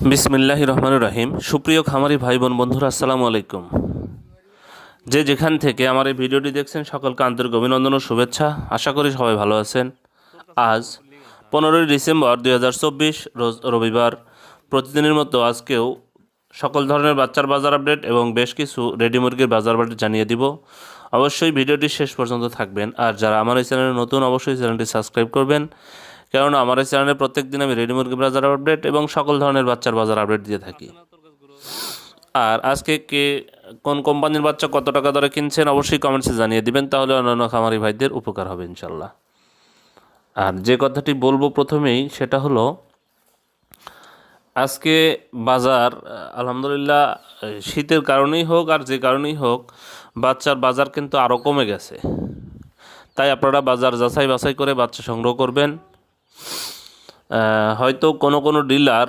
বিসমিল্লাহ রহমানুর রাহিম। সুপ্রিয় খামারি ভাই বোন বন্ধুরা, আসসালামু আলাইকুম। যে যেখান থেকে আমার এই ভিডিওটি দেখছেন, সকলকে আন্তরিক অভিনন্দন ও শুভেচ্ছা। আশা করি সবাই ভালো আছেন। আজ পনেরোই ডিসেম্বর দুই হাজার চব্বিশ, রোজ রবিবার। প্রতিদিনের মতো আজকেও সকল ধরনের বাচ্চার বাজার আপডেট এবং বেশ কিছু রেডি মুরগির বাজার আপডেট জানিয়ে দিব। অবশ্যই ভিডিওটি শেষ পর্যন্ত থাকবেন। আর যারা আমার এই চ্যানেলে নতুন, অবশ্যই চ্যানেলটি সাবস্ক্রাইব করবেন। কেননা আমার এই চ্যানেলে প্রত্যেক দিন আমি রেডি মুরগি বাজার আপডেট এবং সকল ধরনের বাচ্চার বাজার আপডেট দিয়ে থাকি। আর আজকে কে, কোন কোম্পানির বাচ্চা কত টাকা দরে কিনছেন অবশ্যই কমেন্টসে জানিয়ে দিবেন, তাহলে অন্যান্য খামারি ভাইদের উপকার হবে ইনশাল্লাহ আর যে কথাটি বলব প্রথমেই, সেটা হলো, আজকে বাজার, আলহামদুলিল্লাহ, শীতের কারণেই হোক আর যে কারণেই হোক, বাচ্চার বাজার কিন্তু আরও কমে গেছে। তাই আপনারা বাজার যাচাই বাছাই করে বাচ্চা সংগ্রহ করবেন। হয়তো কোনো কোনো ডিলার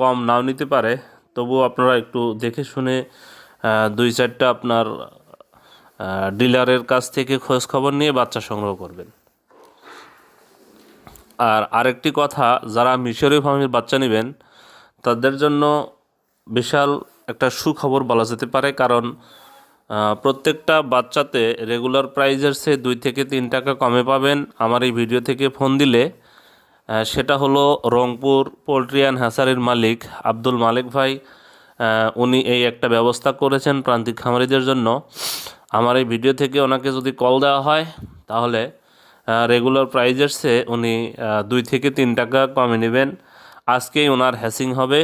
কম নাও নিতে পারে। তবুও আপনারা একটু দেখে শুনে দুই চারটা আপনার ডিলারের কাছ থেকে খোঁজ খবর নিয়ে বাচ্চা সংগ্রহ করবেন। আর আরেকটি কথা, যারা মিশরীয় ফার্মের বাচ্চা নেবেন, তাদের জন্য বিশাল একটা সুখবর বলা যেতে পারে। কারণ প্রত্যেকটা বাচ্চাতে রেগুলার প্রাইজের সে দুই থেকে তিন টাকা কমে পাবেন। আমার এই ভিডিও থেকে ফোন দিলে সেটা হলো রংপুর পোলট্রি অ্যান্ড হ্যাসারির মালিক আব্দুল মালিক ভাই। উনি এই একটা ব্যবস্থা করেছেন প্রান্তিক খামারিদের জন্য। আমার এই ভিডিও থেকে ওনাকে যদি কল দেওয়া হয়, তাহলে রেগুলার প্রাইজের চেয়ে উনি দুই থেকে তিন টাকা কমে নেবেন। আজকেই ওনার হ্যাসিং হবে।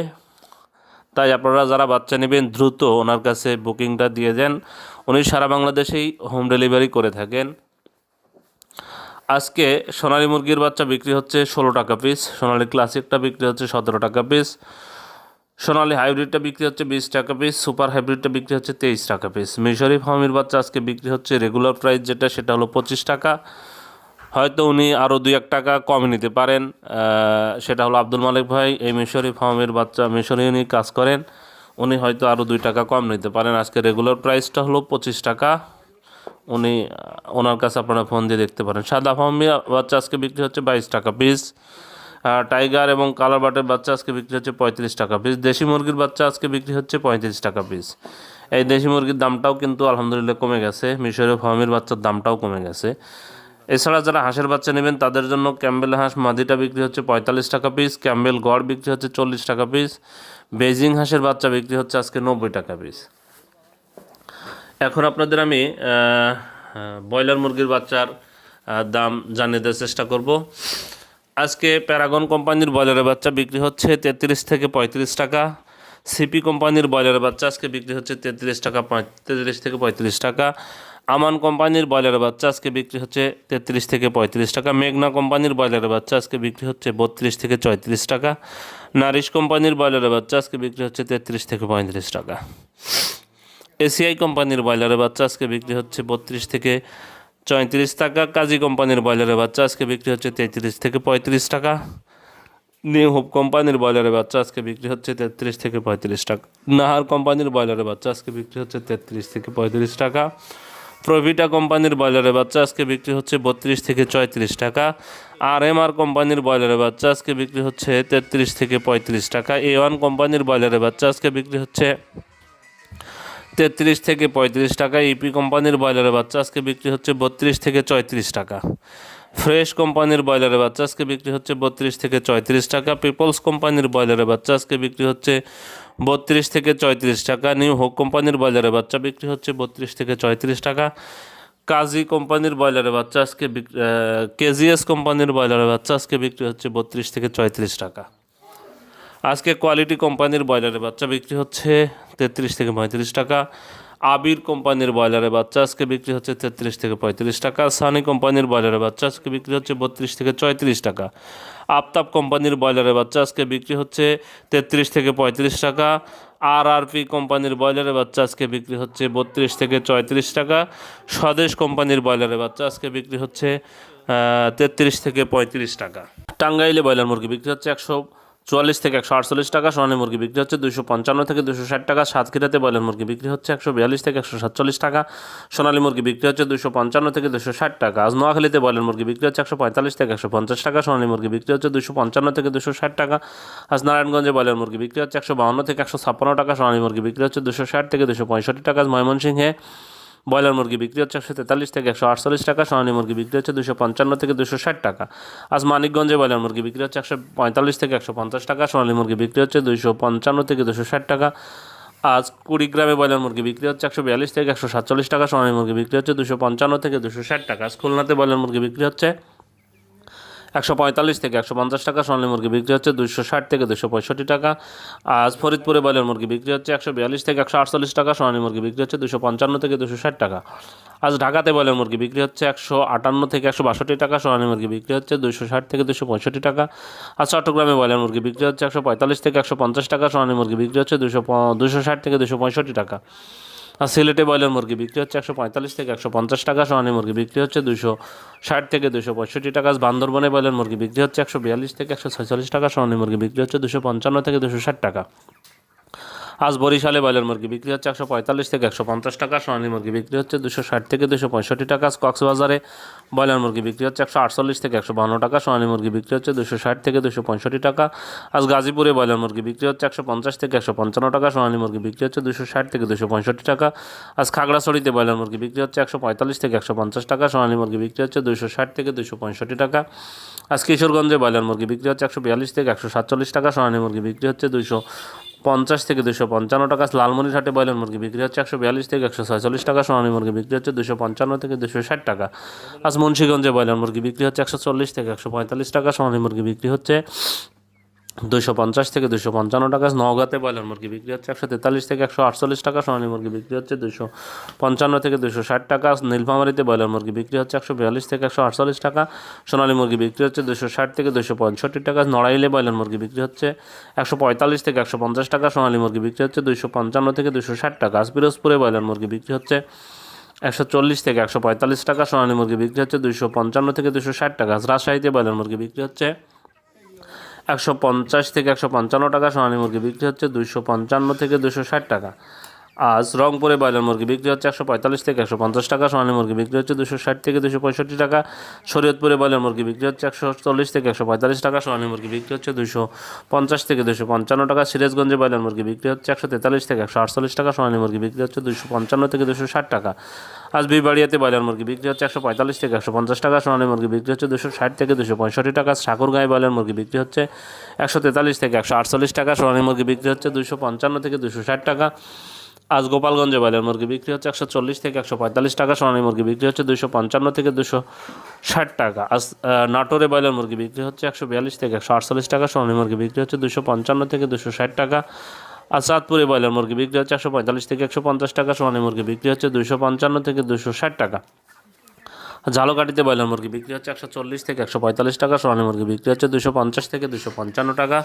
তাই আপনারা যারা বাচ্চা নেবেন, দ্রুত ওনার কাছে বুকিংটা দিয়ে দেন। উনি সারা বাংলাদেশেই হোম ডেলিভারি করে থাকেন। আজকে সোনালি মুরগির বাচ্চা বিক্রি হচ্ছে ষোলো টাকা পিস সোনালী ক্লাসিকটা বিক্রি হচ্ছে সতেরো টাকা পিস সোনালি হাইব্রিডটা বিক্রি হচ্ছে বিশ টাকা পিস সুপার হাইব্রিডটা বিক্রি হচ্ছে তেইশ টাকা পিস মিশরি ফার্মির বাচ্চা আজকে বিক্রি হচ্ছে রেগুলার প্রাইস যেটা, সেটা হলো পঁচিশ টাকা। হয়তো উনি আরও দুই এক টাকা কমে নিতে পারেন সেটা হলো আব্দুল মালিক ভাই, এই মিশরি ফার্মের বাচ্চা, মিশরি উনি কাজ করেন, উনি হয়তো আরও দুই টাকা কম নিতে পারেন। আজকে রেগুলার প্রাইসটা হলো পঁচিশ টাকা। উনি ওনার কাছে আপনারা ফোন দিয়ে দেখতে পারেন। সাদা ফার্মি বাচ্চা আজকে বিক্রি হচ্ছে বাইশ টাকা পিস টাইগার এবং কালার বাটের বাচ্চা আজকে বিক্রি হচ্ছে পঁয়ত্রিশ টাকা পিস দেশি মুরগির বাচ্চা আজকে বিক্রি হচ্ছে পঁয়ত্রিশ টাকা পিস এই দেশি মুরগির দামটাও কিন্তু আলহামদুলিল্লাহ কমে গেছে। মিশরীয় ফার্মের বাচ্চার দামটাও কমে গেছে। এছাড়া যারা হাঁসের বাচ্চা নেবেন, তাদের জন্য ক্যাম্বেল হাঁস মাদিটা বিক্রি হচ্ছে পঁয়তাল্লিশ টাকা পিস ক্যাম্বেল গড় বিক্রি হচ্ছে চল্লিশ টাকা পিস বেজিং হাঁসের বাচ্চা বিক্রি হচ্ছে আজকে নব্বই টাকা পিস এখন আপনাদের আমি ব্রয়লার মুরগির বাচ্চার দাম জানিয়ে দেওয়ার চেষ্টা করব। আজকে প্যারাগন কোম্পানির ব্রয়লারের বাচ্চা বিক্রি হচ্ছে তেত্রিশ থেকে পঁয়ত্রিশ টাকা। সিপি কোম্পানির ব্রয়লারের বাচ্চা আজকে বিক্রি হচ্ছে তেত্রিশ টাকা তেত্রিশ থেকে পঁয়ত্রিশ টাকা। আমান কোম্পানির ব্রয়লারের বাচ্চা আজকে বিক্রি হচ্ছে তেত্রিশ থেকে পঁয়ত্রিশ টাকা। মেঘনা কোম্পানির ব্রয়লারের বাচ্চা আজকে বিক্রি হচ্ছে বত্রিশ থেকে চৌত্রিশ টাকা। নারিশ কোম্পানির ব্রয়লারের বাচ্চা আজকে বিক্রি হচ্ছে তেত্রিশ থেকে পঁয়ত্রিশ টাকা। এসিআই কোম্পানির ব্রয়লারের বাচ্চা আজকে বিক্রি হচ্ছে বত্রিশ থেকে চৌত্রিশ টাকা। কাজী কোম্পানির ব্রয়লারের বাচ্চা আজকে বিক্রি হচ্ছে তেত্রিশ থেকে পঁয়ত্রিশ টাকা। নিউ হোপ কোম্পানির ব্রয়লারের বাচ্চা আজকে বিক্রি হচ্ছে তেত্রিশ থেকে পঁয়ত্রিশ টাকা। নাহার কোম্পানির ব্রয়লারের বাচ্চা আজকে বিক্রি হচ্ছে তেত্রিশ থেকে পঁয়ত্রিশ টাকা। প্রভিটা কোম্পানির ব্রয়লারের বাচ্চা আজকে বিক্রি হচ্ছে বত্রিশ থেকে চৌত্রিশ টাকা। আর এম আর কোম্পানির ব্রয়লারের বাচ্চা আজকে বিক্রি হচ্ছে তেত্রিশ থেকে পঁয়ত্রিশ টাকা। এ ওয়ান কোম্পানির ব্রয়লারের বাচ্চা আজকে বিক্রি হচ্ছে তেত্রিশ থেকে পঁয়ত্রিশ টাকা। ইপি কোম্পানির ব্রয়লারের বাচ্চা আজকে বিক্রি হচ্ছে বত্রিশ থেকে চৌত্রিশ টাকা। ফ্রেশ কোম্পানির ব্রয়লারের বাচ্চা আজকে বিক্রি হচ্ছে বত্রিশ থেকে চৌত্রিশ টাকা। পিপলস কোম্পানির ব্রয়লারের বাচ্চা আজকে বিক্রি হচ্ছে বত্রিশ থেকে চৌত্রিশ টাকা। নিউ হোক কোম্পানির ব্রয়লারের বাচ্চা বিক্রি হচ্ছে বত্রিশ থেকে চৌত্রিশ টাকা। কাজী কোম্পানির ব্রয়লারের বাচ্চা আজকে কেজিএস কোম্পানির ব্রয়লারের বাচ্চা আজকে বিক্রি হচ্ছে বত্রিশ থেকে চৌত্রিশ টাকা। আজকে কোয়ালিটি কোম্পানির ব্রয়লারের বাচ্চা বিক্রি হচ্ছে তেত্রিশ থেকে পঁয়ত্রিশ টাকা। আবির কোম্পানির ব্রয়লারের বাচ্চা আজকে বিক্রি হচ্ছে তেত্রিশ থেকে পঁয়ত্রিশ টাকা। সানি কোম্পানির ব্রয়লারের বাচ্চা আজকে বিক্রি হচ্ছে বত্রিশ থেকে চৌত্রিশ টাকা। আফতাব কোম্পানির ব্রয়লারের বাচ্চা আজকে বিক্রি হচ্ছে তেত্রিশ থেকে পঁয়ত্রিশ টাকা। আর আর পি কোম্পানির ব্রয়লারের বাচ্চা আজকে বিক্রি হচ্ছে বত্রিশ থেকে চৌত্রিশ টাকা। স্বদেশ কোম্পানির ব্রয়লারের বাচ্চা আজকে বিক্রি হচ্ছে তেত্রিশ থেকে পঁয়ত্রিশ টাকা। টাঙ্গাইলে ব্রয়লার মুরগি বিক্রি হচ্ছে একশো চুয়াল্লিশ থেকে একশো আটচল্লিশ টাকা, সোনালী মুরগি বিক্রি হচ্ছে দুশো পঞ্চান্ন থেকে দুশো ষাট টাকা, সাতক্ষীরাতে ব্রয়লার মুরগি বিক্রি হচ্ছে একশো বিয়াল্লিশ থেকে একশো সাতচল্লিশ টাকা, সোনালী মুরগি বিক্রি হচ্ছে দুশো পঞ্চান্ন থেকে দুশো ষাট টাকা। আজ নোয়াখালীতে ব্রয়লার মুরগি বিক্রি হচ্ছে একশো পঁয়তাল্লিশ থেকে একশো পঞ্চাশ টাকা, সোনালী মুরগি বিক্রি হচ্ছে দুশো পঞ্চান্ন থেকে দুশো ষাট টাকা। আজ নারায়ণগঞ্জে ব্রয়লার মুরগি বিক্রি হচ্ছে একশো বাউন্ন থেকে একশো ছাপ্পান্ন টাকা, সোনালী মুরগি বিক্রি হচ্ছে দুশো ষাট থেকে দুশো পঁয়ষট্টি টাকা। আজ ময়মনসিংহে ব্রয়লার মুরগি বিক্রি হচ্ছে একশো তেতাল্লিশ থেকে একশো আটচল্লিশ টাকা, সোনালী মুরগি বিক্রি হচ্ছে দুশো পঞ্চান্ন থেকে দুশো ষাট টাকা। আজ মানিকগঞ্জে ব্রয়লার মুরগি বিক্রি হচ্ছে একশো পঁয়তাল্লিশ থেকে একশো পঞ্চাশ টাকা, সোনালী মুরগি বিক্রি হচ্ছে দুশো পঞ্চান্ন থেকে দুশো ষাট টাকা। আজ কুড়িগ্রামে ব্রয়লার মুরগি বিক্রি হচ্ছে একশো বিয়াল্লিশ থেকে একশো সাতচল্লিশ টাকা, সোনালী মুরগি বিক্রি হচ্ছে দুশো পঞ্চান্ন থেকে দুশো ষাট টাকা। আজ খুলনাতে ব্রয়লার মুরগি বিক্রি হচ্ছে একশো পঁয়তাল্লিশ থেকে একশো পঞ্চাশ টাকা। সোনালী মুরগি বিক্রি হচ্ছে দুশো ষাট থেকে দুশো পঁয়ষট্টি টাকা। আজ ফরিদপুরে ব্রয়লার মুরগি বিক্রি হচ্ছে একশো বিয়াল্লিশ থেকে একশো আটচল্লিশ টাকা। সোনালী মুরগি বিক্রি হচ্ছে দুশো পঞ্চান্ন থেকে দুশো ষাট টাকা। আজ ঢাকাতে ব্রয়লার মুরগি বিক্রি হচ্ছে একশো আটান্ন থেকে একশো বাষট্টি টাকা। সোনালী মুরগি বিক্রি হচ্ছে দুশো ষাট থেকে দুশো পঁয়ষট্টি টাকা। আজ চট্টগ্রামে ব্রয়লার মুরগি বিক্রি হচ্ছে একশো পঁয়তাল্লিশ থেকে একশো পঞ্চাশ টাকা। সোনালী মুরগি বিক্রি হচ্ছে দুশো দুশো ষাট থেকে দুশো পঁয়ষট্টি টাকা। আর সিলেটে ব্রয়লার মুরগি বিক্রি হচ্ছে একশো পঁয়তাল্লিশ থেকে একশো পঞ্চাশ টাকা সোনালী মুরগি বিক্রি হচ্ছে দুশো ষাট থেকে দুশো পঁয়ষট্টি টাকা বান্দরবনে ব্রয়লার মুরগি বিক্রি হচ্ছে একশো বিয়াল্লিশ থেকে একশো ছয়চল্লিশ টাকা সোনালী মুরগি বিক্রি হচ্ছে দুশো পঞ্চান্ন থেকে দুশো ষাট টাকা। আজ বরিশালে ব্রয়লার মুরগি বিক্রি হচ্ছে একশো পঁয়তাল্লিশ থেকে একশো পঞ্চাশ টাকা সোনালী মুরগি বিক্রি হচ্ছে দুশো ষাট থেকে দুশো পঁয়ষট্টি টাকা কক্সবাজারে ব্রয়লার মুরগি বিক্রি হচ্ছে একশো আটচল্লিশ থেকে একশো বান্ন টাকা সোনালী মুরগি বিক্রি হচ্ছে দুশো ষাট থেকে দুশো পঁয়ষট্টি টাকা আজ গাজীপুরে ব্রয়লার মুরগি বিক্রি হচ্ছে একশো পঞ্চাশ থেকে একশো পঞ্চান্ন টাকা সোনালী মুরগি বিক্রি হচ্ছে দুশো ষাট থেকে দুশো পঁয়ষট্টি টাকা আজ খাগড়াছড়িতে ব্রয়লার মুরগি বিক্রি হচ্ছে একশো পঁয়তাল্লিশ থেকে একশো পঞ্চাশ টাকা সোনালী মুরগি বিক্রি হচ্ছে দুশো ষাট থেকে দুশো পঁয়ষট্টি টাকা আজ কিশোরগঞ্জে ব্রয়লার মুরগি বিক্রি হচ্ছে একশো বিয়াল্লিশ থেকে একশো সাতচল্লিশ টাকা সোনালী মুরগি বিক্রি হচ্ছে দুশো পঞ্চাশ থেকে দুশো পঞ্চান্ন টাকা। লালমনিরহাটে ব্রয়লার মুরগি বিক্রি হচ্ছে একশো বিয়াল্লিশ থেকে একশো ছয়চল্লিশ টাকা। সোনালী মুরগি বিক্রি হচ্ছে দুশো পঞ্চান্ন থেকে দুশো ষাট টাকা। আজ মুন্সিগঞ্জে ব্রয়লার মুরগি বিক্রি হচ্ছে একশো চল্লিশ থেকে একশো পঁয়তাল্লিশ টাকা। সোনালী মুরগি বিক্রি হচ্ছে দুশো পঞ্চাশ থেকে দুশো পঞ্চান্ন টাকা নওগাঁতে ব্রয়লার মুরগি বিক্রি হচ্ছে একশো তেতাল্লিশ থেকে একশো আটচল্লিশ টাকা, সোনালী মুরগি বিক্রি হচ্ছে দুশো পঞ্চান্ন থেকে দুশো ষাট টাকা নীলফামারিতে ব্রয়লার মুরগি বিক্রি হচ্ছে একশো বিয়াল্লিশ থেকে একশো আটচল্লিশ টাকা, সোনালী মুরগি বিক্রি হচ্ছে দুশো ষাট থেকে দুশো পঁয়ষট্টি টাকা নড়াইলে ব্রয়লার মুরগি বিক্রি হচ্ছে একশো পঁয়তাল্লিশ থেকে একশো পঞ্চাশ টাকা, সোনালী মুরগি বিক্রি হচ্ছে দুশো পঞ্চান্ন থেকে দুশো ষাট টাকা পিরোজপুরে ব্রয়লার মুরগি বিক্রি হচ্ছে একশো চল্লিশ থেকে একশো পঁয়তাল্লিশ টাকা, সোনালী মুরগি বিক্রি হচ্ছে দুশো পঞ্চান্ন থেকে দুশো ষাট টাকা রাজশাহীতে ব্রয়লার মুরগি বিক্রি হচ্ছে একশো পঞ্চাশ থেকে একশো পঞ্চান্ন টাকা সোনালী মুরগি। বিক্রি হচ্ছে দুশো পঞ্চান্ন থেকে দুশো ষাট টাকা। আজ রংপুরে ব্রয়লার মুরগি বিক্রি হচ্ছে একশো পঁয়তাল্লিশ থেকে একশো পঞ্চাশ টাকা সোনালী মুরগি বিক্রি হচ্ছে দুশো ষাট থেকে দুশো পঁয়ষট্টি টাকা শরীয়তপুরে ব্রয়লার মুরগি বিক্রি হচ্ছে একশো চল্লিশ থেকে একশো পঁয়তাল্লিশ টাকা সোনালী মুরগি বিক্রি হচ্ছে দুশো পঞ্চাশ থেকে দুশো পঞ্চান্ন টাকা সিরাজগঞ্জে ব্রয়লার মুরগি বিক্রি হচ্ছে একশো তেতাল্লিশ থেকে একশো আটচল্লিশ টাকা সোনালী মুরগি বিক্রি হচ্ছে দুশো পঞ্চান্ন থেকে দুশো ষাট টাকা আজ বিবাড়িয়াতে ব্রয়লার মুরগি বিক্রি হচ্ছে একশো পঁয়তাল্লিশ থেকে একশো পঞ্চাশ টাকা সোনালী মুরগি বিক্রি হচ্ছে দুশো ষাট থেকে দুশো পঁয়ষট্টি টাকা ঠাকুরগাঁয়ে ব্রয়লার মুরগি বিক্রি হচ্ছে একশো তেতাল্লিশ থেকে একশো আটচল্লিশ টাকা সোনালী মুরগি বিক্রি হচ্ছে দুশো পঞ্চান্ন থেকে দুশো ষাট টাকা আজ গোপালগঞ্জে ব্রয়লার মুরগি বিক্রি হচ্ছে একশো চল্লিশ থেকে একশো পঁয়তাল্লিশ টাকা, সোনালী মুরগি বিক্রি হচ্ছে দুশো পঞ্চান্ন থেকে দুশো ষাট টাকা। আজ নাটোরে ব্রয়লার মুরগি বিক্রি হচ্ছে একশো বিয়াল্লিশ থেকে একশো আটচল্লিশ টাকা, সোনালী মুরগি বিক্রি হচ্ছে দুশো পঞ্চান্ন থেকে দুশো ষাট টাকা। আর চাঁদপুরে ব্রয়লার মুরগি বিক্রি হচ্ছে একশো পঁয়তাল্লিশ থেকে একশো পঞ্চাশ টাকা, সোনালী মুরগি বিক্রি হচ্ছে দুশো পঞ্চান্ন থেকে দুশো ষাট টাকা। ঝালকাঠিতে ব্রয়লার মুরগি বিক্রি হচ্ছে একশো চল্লিশ থেকে একশো পঁয়তাল্লিশ টাকা, সোনালী মুরগি বিক্রি হচ্ছে দুশো পঞ্চাশ থেকে দুশো পঞ্চান্ন টাকা।